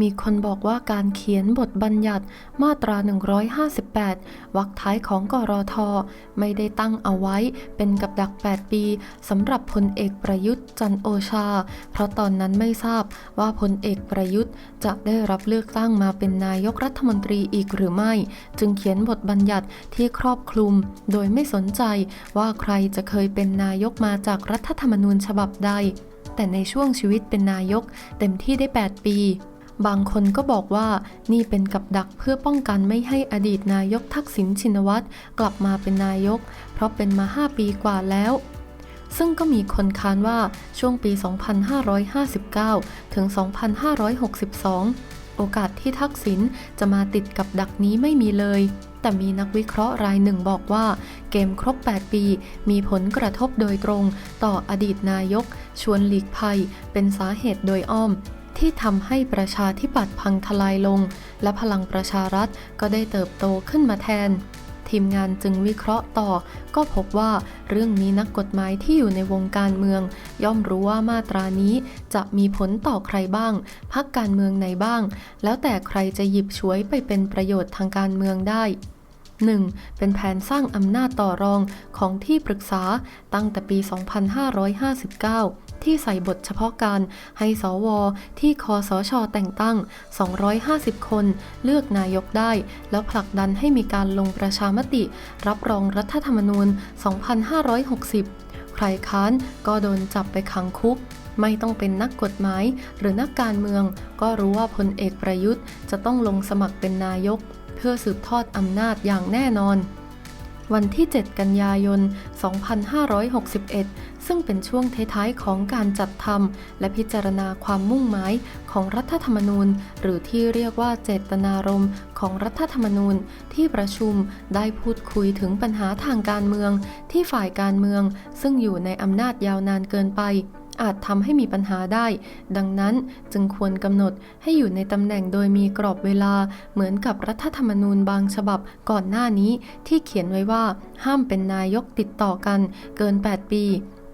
มีคนบอกว่าการเขียนบทบัญญัติมาตรา 158 วรรคท้ายของกรท ไม่ได้ตั้งเอาไว้เป็นกับดัก 8 ปีสำหรับพลเอกประยุทธ์จันโอชา เพราะตอนนั้นไม่ทราบว่าพลเอกประยุทธ์จะได้รับเลือกตั้งมาเป็นนายกรัฐมนตรีอีกหรือไม่ จึงเขียนบทบัญญัติที่ครอบคลุม โดยไม่สนใจว่าใครจะเคยเป็นนายกมาจากรัฐธรรมนูญฉบับใด แต่ในช่วงชีวิตเป็นนายกเต็มที่ได้ 8 ปี บางคนก็บอกว่านี่เป็นกับดักเพื่อป้องกันไม่ให้อดีตนายกทักษิณชินวัตรกลับมาเป็นนายก เพราะเป็นมา 5 ปีกว่าแล้ว ซึ่งก็มีคนค้านว่าช่วงปี 2559 ถึง 2562 โอกาสที่ทักษิณจะมาติดกับดักนี้ไม่มีเลยแต่มีนักวิเคราะห์รายหนึ่งบอกว่า เกมครบ 8 ปี มีผลกระทบโดยตรง ต่ออดีตนายก ชวนหลีกภัย เป็นสาเหตุโดยอ้อม ที่ทำให้ประชาธิปัตย์พังทลายลง และพลังประชารัฐก็ได้เติบโตขึ้นมาแทน ทีมงานจึงวิเคราะห์ต่อ ก็พบว่าเรื่องนี้นักกฎหมายที่อยู่ในวงการเมือง ย่อมรู้ว่ามาตรานี้จะมีผลต่อใครบ้าง พักการเมืองไหนบ้าง แล้วแต่ใครจะหยิบฉวยไปเป็นประโยชน์ทางการเมืองได้ 1. เป็นแผนสร้างอำนาจต่อรองของที่ปรึกษาตั้งแต่ปี 2559 ที่ใส่บทเฉพาะการให้สว ที่คอสชแต่งตั้ง 250 คนเลือกนายกได้ แล้วผลักดันให้มีการลงประชามติ รับรองรัฐธรรมนูญ 2560 ใครค้านก็โดนจับไปขังคุกไม่ต้องเป็นนักกฎหมายหรือนักการเมือง ก็รู้ว่าพลเอกประยุทธ์จะต้องลงสมัครเป็นนายก เพื่อสืบทอดอำนาจอย่างแน่นอน วันที่ 7 กันยายน 2561 ซึ่งเป็นช่วงท้ายๆของการจัดทำและพิจารณาความมุ่งหมายของรัฐธรรมนูญ หรือที่เรียกว่าเจตนารมณ์ของรัฐธรรมนูญ ที่ประชุมได้พูดคุยถึงปัญหาทางการเมือง ที่ฝ่ายการเมือง ซึ่งอยู่ในอำนาจยาวนานเกินไป อาจทำให้มีปัญหาได้ ดังนั้นจึงควรกำหนดให้อยู่ในตำแหน่งโดยมีกรอบเวลา เหมือนกับรัฐธรรมนูญบางฉบับก่อนหน้านี้ที่เขียนไว้ว่า ห้ามเป็นนายกติดต่อกันเกิน 8 ปี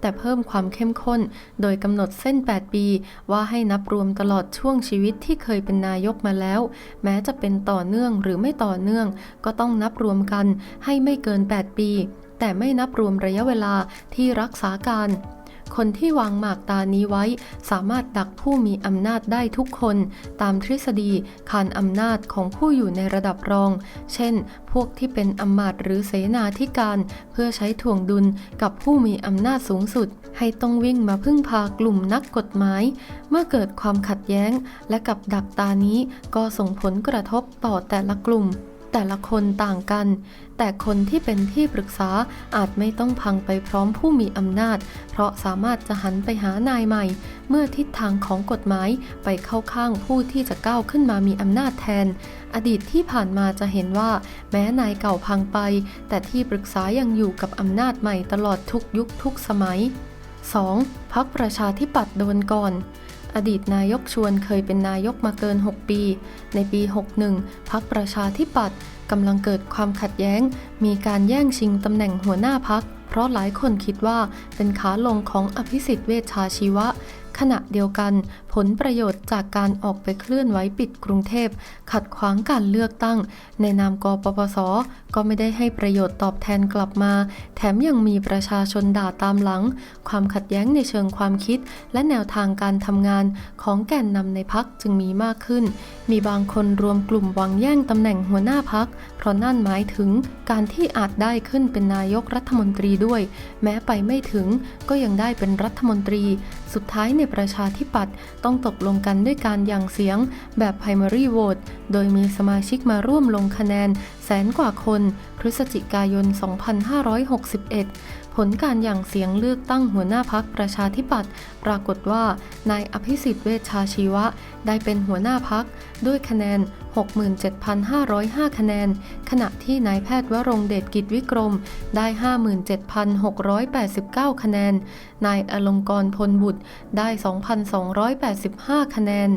แต่เพิ่มความเข้มข้น โดยกำหนดเส้น 8 ปี ว่าให้นับรวมตลอดช่วงชีวิตที่เคยเป็นนายกมาแล้ว แม้จะเป็นต่อเนื่องหรือไม่ต่อเนื่อง ก็ต้องนับรวมกันให้ไม่เกิน 8 ปี แต่ไม่นับรวมระยะเวลาที่รักษาการ คนที่วางหมากตานี้ไว้ สามารถดักผู้มีอำนาจได้ทุกคน ตามทฤษฎีคานอำนาจของผู้อยู่ในระดับรอง เช่น พวกที่เป็นอำมาตย์หรือเสนาธิการ เพื่อใช้ถ่วงดุลกับผู้มีอำนาจสูงสุด ให้ต้องวิ่งมาพึ่งพากลุ่มนักกฎหมาย เมื่อเกิดความขัดแย้ง และกับดักตานี้ก็ส่งผลกระทบต่อแต่ละกลุ่ม แต่ละคนต่างกัน แต่คนที่เป็นที่ปรึกษาอาจไม่ต้องพังไปพร้อมผู้มีอำนาจ เพราะสามารถจะหันไปหานายใหม่ เมื่อทิศทางของกฎหมายไปเข้าข้างผู้ที่จะก้าวขึ้นมามีอำนาจแทน อดีตที่ผ่านมาจะเห็นว่า แม้นายเก่าพังไป แต่ที่ปรึกษายังอยู่กับอำนาจใหม่ตลอดทุกยุคทุกสมัย 2. พักประชาธิปัตย์โดนก่อน อดีตนายกชวนเคยเป็นนายกมาเกิน 6 ปี ในปี 61พักประชาธิปัตย์กำลังเกิดความขัดแย้ง มีการแย่งชิงตำแหน่งหัวหน้าพัก เพราะหลายคนคิดว่าเป็นขาลงของอภิสิทธิ์เวชชาชีวะ ขณะเดียวกัน ผลประโยชน์จากการออกไปเคลื่อนไหวปิดกรุงเทพ ขัดขวางการเลือกตั้ง ในนามกปปส ก็ไม่ได้ให้ประโยชน์ตอบแทนกลับมา แถมยังมีประชาชนด่าตามหลัง ความขัดแย้งในเชิงความคิด และแนวทางการทำงานของแกนนำในพักจึงมีมากขึ้น มีบางคนรวมกลุ่มหวังแย่งตำแหน่งหัวหน้าพัก เพราะนั่นหมายถึงการที่อาจได้ขึ้นเป็นนายกรัฐมนตรีด้วย แม้ไปไม่ถึงก็ยังได้เป็นรัฐมนตรี สุดท้ายในประชาธิปัตย์ต้องตกลงกันด้วยการยังเสียงแบบ primary vote โดยมีสมาชิกมาร่วมลงคะแนนแสนกว่าคน พฤศจิกายน 2561 ผลการหยั่งเสียงเลือกตั้งหัวหน้าพักประชาธิปัตย์ปรากฏว่า นายอภิสิทธิ์เวชชาชีวะ ได้เป็นหัวหน้าพักด้วยคะแนน 67,505 คะแนน ขณะที่นายแพทย์วรงเดชกิจวิกรม ได้ 57,689 คะแนน นายอลงกรณ์พลบุตรได้ 2,285 คะแนน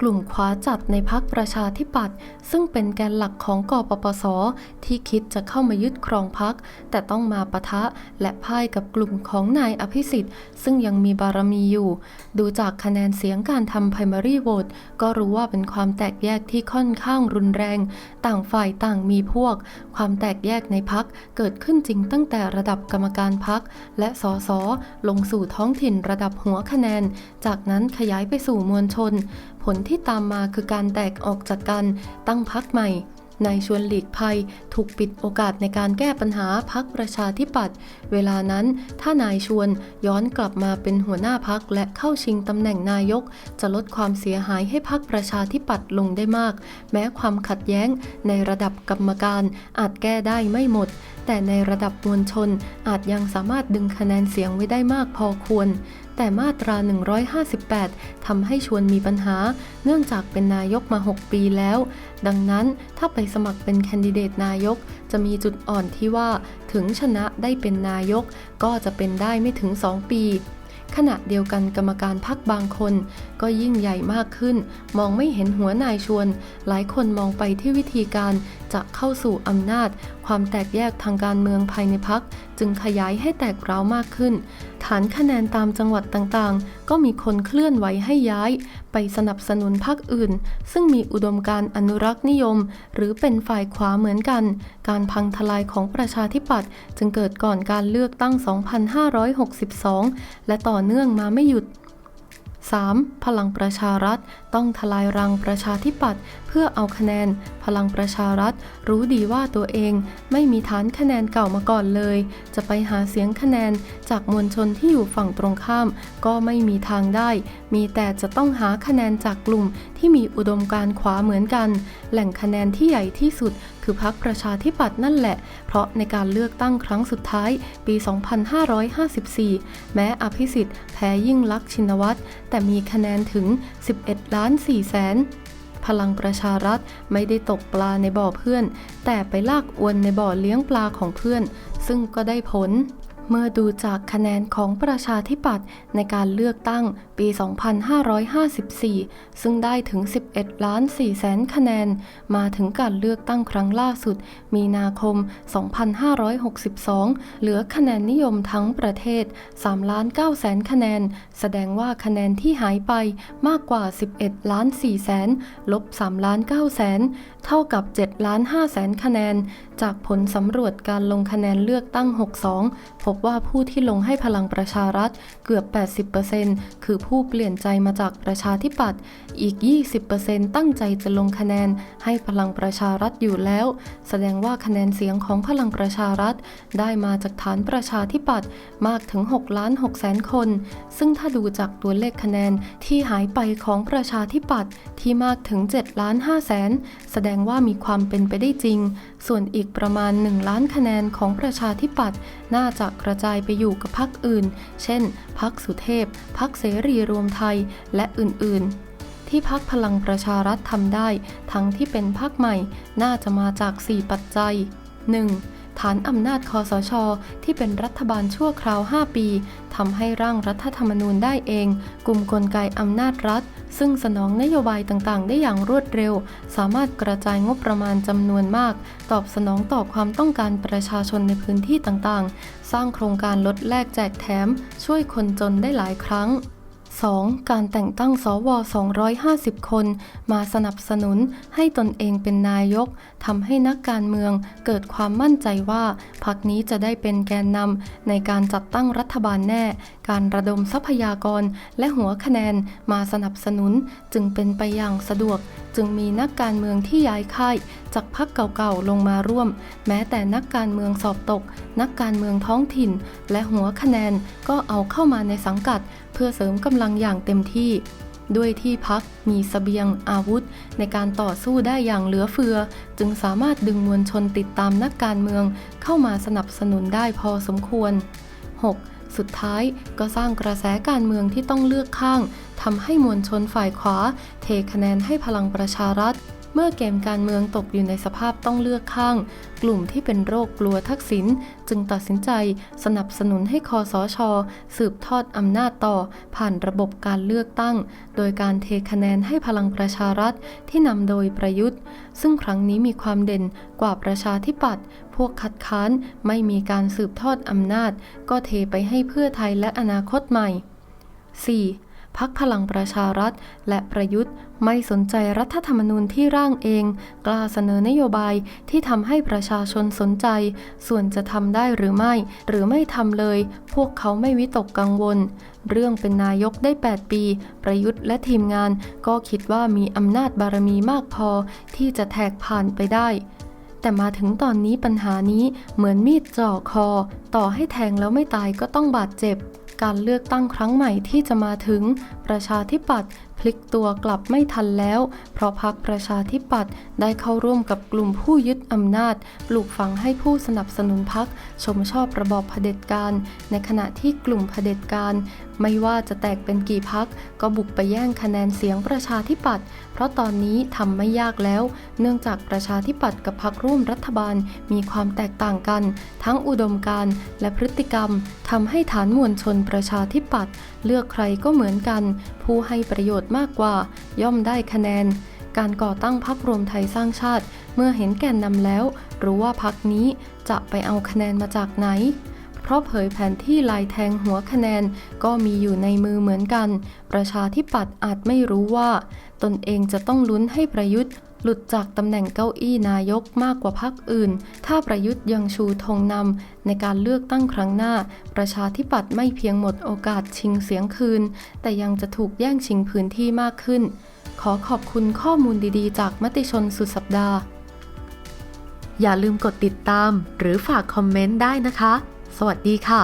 กลุ่มขวาจัดในพักประชาธิปัตย์ซึ่งเป็นแกนหลักของกปปส ที่คิดจะเข้ามายึดครองพัก แต่ต้องมาปะทะและพ่ายกับกลุ่มของนายอภิสิทธิ์ ซึ่งยังมีบารมีอยู่ ดูจากคะแนนเสียงการทำ primary vote ก็รู้ว่าเป็นความแตกแยกที่ค่อนข้างรุนแรง ต่างฝ่ายต่างมีพวก ความแตกแยกในพักเกิดขึ้นจริงตั้งแต่ระดับกรรมการพักและสสลงสู่ท้องถิ่นระดับหัวคะแนน จากนั้นขยายไปสู่มวลชนผลที่ตามมาคือการแตกออกจากกันตั้งพักใหม่นายชวนหลีกภัยถูกปิดโอกาสในการแก้ปัญหาพักประชาธิปัตย์เวลานั้นถ้านายชวนย้อนกลับมาเป็นหัวหน้าพักและเข้าชิงตำแหน่งนายก จะลดความเสียหายให้พักประชาธิปัตย์ลงได้มาก แม้ความขัดแย้งในระดับกรรมการอาจแก้ได้ไม่หมด แต่ในระดับมวลชนอาจยังสามารถดึงคะแนนเสียงไว้ได้มากพอควรแต่มาตรา 158ทำให้ชวนมีปัญหา เนื่องจากเป็นนายกมา 6 ปีแล้ว ดังนั้นถ้าไปสมัครเป็นแคนดิเดตนายก จะมีจุดอ่อนที่ว่าถึงชนะได้เป็นนายก ก็จะเป็นได้ไม่ถึง 2 ปีขณะเดียวกันกรรมการพักบางคน ก็ยิ่งใหญ่มากขึ้น มองไม่เห็นหัวนายชวน หลายคนมองไปที่วิธีการจะเข้าสู่อำนาจ ความแตกแยกทางการเมืองภายในพัก จึงขยายให้แตกร้าวมากขึ้น ฐานคะแนนตามจังหวัดต่างๆ ก็มีคนเคลื่อนไหวให้ย้าย ไปสนับสนุนพรรคอื่น ซึ่งมีอุดมการณ์อนุรักษ์นิยม หรือเป็นฝ่ายขวาเหมือนกัน การพังทลายของประชาธิปัตย์จึงเกิดก่อนการเลือกตั้ง 2562 และต่อเนื่องมาไม่หยุด 3. พลังประชารัฐต้องทลายรังประชาธิปัตย์ เพื่อเอาคะแนน พลังประชารัฐ รู้ดีว่าตัวเองไม่มีฐานคะแนนเก่ามาก่อนเลย จะไปหาเสียงคะแนนจากมวลชนที่อยู่ฝั่งตรงข้าม ก็ไม่มีทางได้ มีแต่จะต้องหาคะแนนจากกลุ่มที่มีอุดมการขวาเหมือนกัน แหล่งคะแนนที่ใหญ่ที่สุดคือพรรคประชาธิปัตย์นั่นแหละ เพราะในการเลือกตั้งครั้งสุดท้ายปี 2554 แม้อภิสิทธิ์แพ้ยิ่งลักษณ์ชินวัตรแต่มีคะแนนถึง 11 ล้าน4แสน ลังประชารัฐไม่ได้ตกปลาในบ่อเพื่อน แต่ไปลากอวนในบ่อเลี้ยงปลาของเพื่อน ซึ่งก็ได้ผล เมื่อดูจากคะแนนของประชาธิปัตย์ในการเลือกตั้งปี 2554 ซึ่งได้ถึง 11 ล้าน4แสนคะแนน มาถึงการเลือกตั้งครั้งล่าสุด มีนาคม 2562 เหลือคะแนนนิยมทั้งประเทศ 3 ล้าน9แสนคะแนน แสดงว่าคะแนนที่หายไปมากกว่า 11 ล้าน4แสนลบ 3 ล้าน9แสนเท่ากับ 7 ล้าน5แสนคะแนน จากผลสำรวจการลงคะแนนเลือกตั้ง 62พบว่าผู้ที่ลงให้พลังประชารัฐเกือบ 80%คือผู้เปลี่ยนใจมาจากประชาธิปัตย์อีก 20%ตั้งใจจะลงคะแนนให้พลังประชารัฐอยู่แล้ว แสดงว่าคะแนนเสียงของพลังประชารัฐ ได้มาจากฐานประชาธิปัตย์มากถึง6ล้าน6แสนคน ซึ่งถ้าดูจากตัวเลขคะแนนที่หายไปของประชาธิปัตย์ที่มากถึง7ล้าน5แสนแสดงว่ามีความเป็นไปได้จริงส่วนอีกประมาณ 1 ล้านคะแนนของประชาธิปัตย์น่าจะกระจายไปอยู่กับพรรคอื่น เช่น พรรคสุเทพ พรรคเสรีรวมไทย และอื่น ๆที่พักพลังประชารัฐทำได้ ทั้งที่เป็นพักใหม่น่าจะมาจาก 4 ปัจจัย 1. ฐานอำนาจคอสช ที่เป็นรัฐบาลชั่วคราว 5 ปีทำให้ร่างรัฐธรรมนูญได้เอง กลุ่มกลไกอำนาจรัฐ ซึ่งสนองนโยบายต่างๆ ได้อย่างรวดเร็ว สามารถกระจายงบประมาณจำนวนมาก ตอบสนองต่อความต้องการประชาชนในพื้นที่ต่างๆ สร้างโครงการลดแลกแจกแถม ช่วยคนจนได้หลายครั้ง 2. การแต่งตั้งสว 250 คน มาสนับสนุนให้ตนเองเป็นนายกทำให้นักการเมืองเกิดความมั่นใจว่าพรรคนี้จะได้เป็นแกนนำในการจัดตั้งรัฐบาลแน่ การระดมทรัพยากรและหัวคะแนนมาสนับสนุนจึงเป็นไปอย่างสะดวก จึงมีนักการเมืองที่ย้ายค่าย จากพรรคเก่าๆลงมาร่วม แม้แต่นักการเมืองสอบตก นักการเมืองท้องถิ่น และหัวคะแนนก็เอาเข้ามาในสังกัด เพื่อเสริมกำลังอย่างเต็มที่ ด้วยที่พักมีสเสบียงอาวุธ ในการต่อสู้ได้อย่างเหลือเฟือ จึงสามารถดึงมวลชนติดตามนักการเมือง เข้ามาสนับสนุนได้พอสมควร 6. สุดท้ายก็สร้างกระแสการเมืองที่ต้องเลือกข้างทำให้มวลชนฝ่ายขวา เทคะแนนให้พลังประชารัฐ เมื่อเกมการเมืองตกอยู่ในสภาพต้องเลือกข้าง กลุ่มที่เป็นโรคกลัวทักษิณจึงตัดสินใจสนับสนุนให้คอสช สืบทอดอำนาจต่อ ผ่านระบบการเลือกตั้ง โดยการเทคะแนนให้พลังประชารัฐที่นำโดยประยุทธ์ ซึ่งครั้งนี้มีความเด่นกว่าประชาธิปัตย์พวกคัดค้านไม่มีการสืบทอดอำนาจ ก็เทไปให้เพื่อไทยและอนาคตใหม่ 4. พักพลังประชารัฐ และประยุทธ์ไม่สนใจรัฐธรรมนูญที่ร่างเอง กล้าเสนอนโยบายที่ทำให้ประชาชนสนใจ ส่วนจะทำได้หรือไม่ หรือไม่ทำเลย พวกเขาไม่วิตกกังวล เรื่องเป็นนายกได้ 8 ปี ประยุทธ์และทีมงาน ก็คิดว่ามีอำนาจบารมีมากพอ ที่จะแทกผ่านไปได้แต่มาถึงตอนนี้ปัญหานี้เหมือนมีดจ่อคอ ต่อให้แทงแล้วไม่ตายก็ต้องบาดเจ็บ การเลือกตั้งครั้งใหม่ที่จะมาถึง ประชาธิปัตย์ พลิกตัวกลับไม่ทันแล้ว เพราะพักประชาธิปัตย์ได้เข้าร่วมกับกลุ่มผู้ยึดอำนาจ ปลูกฝังให้ผู้สนับสนุนพักชมชอบระบอบเผด็จการ ในขณะที่กลุ่มเผด็จการ ไม่ว่าจะแตกเป็นกี่พักก็บุกไปแย่งคะแนนเสียงประชาธิปัตย์เพราะตอนนี้ทำไม่ยากแล้ว เนื่องจากประชาธิปัตย์กับพักร่วมรัฐบาลมีความแตกต่างกัน ทั้งอุดมการณ์และพฤติกรรมทำให้ฐานมวลชนประชาธิปัตย์เลือกใครก็เหมือนกัน ผู้ให้ประโยชน์มากกว่า ย่อมได้คะแนน การก่อตั้งพักรวมไทยสร้างชาติ เมื่อเห็นแก่นนำแล้ว รู้ว่าพักนี้จะไปเอาคะแนนมาจากไหน เพราะเผยแผนที่ลายแทงหัวคะแนนก็มีอยู่ในมือเหมือนกัน ประชาธิปัตย์อาจไม่รู้ว่า ตนเองจะต้องลุ้นให้ประยุทธ์ หลุดจากตำแหน่งเก้าอี้นายกมากกว่าพรรคอื่น ถ้าประยุทธ์ยังชูธงนำในการเลือกตั้งครั้งหน้า ประชาธิปัตย์ไม่เพียงหมดโอกาสชิงเสียงคืน แต่ยังจะถูกแย่งชิงพื้นที่มากขึ้น ขอขอบคุณข้อมูลดีๆ จากมติชนสุดสัปดาห์ อย่าลืมกดติดตาม หรือฝากคอมเมนต์ได้นะคะ สวัสดีค่ะ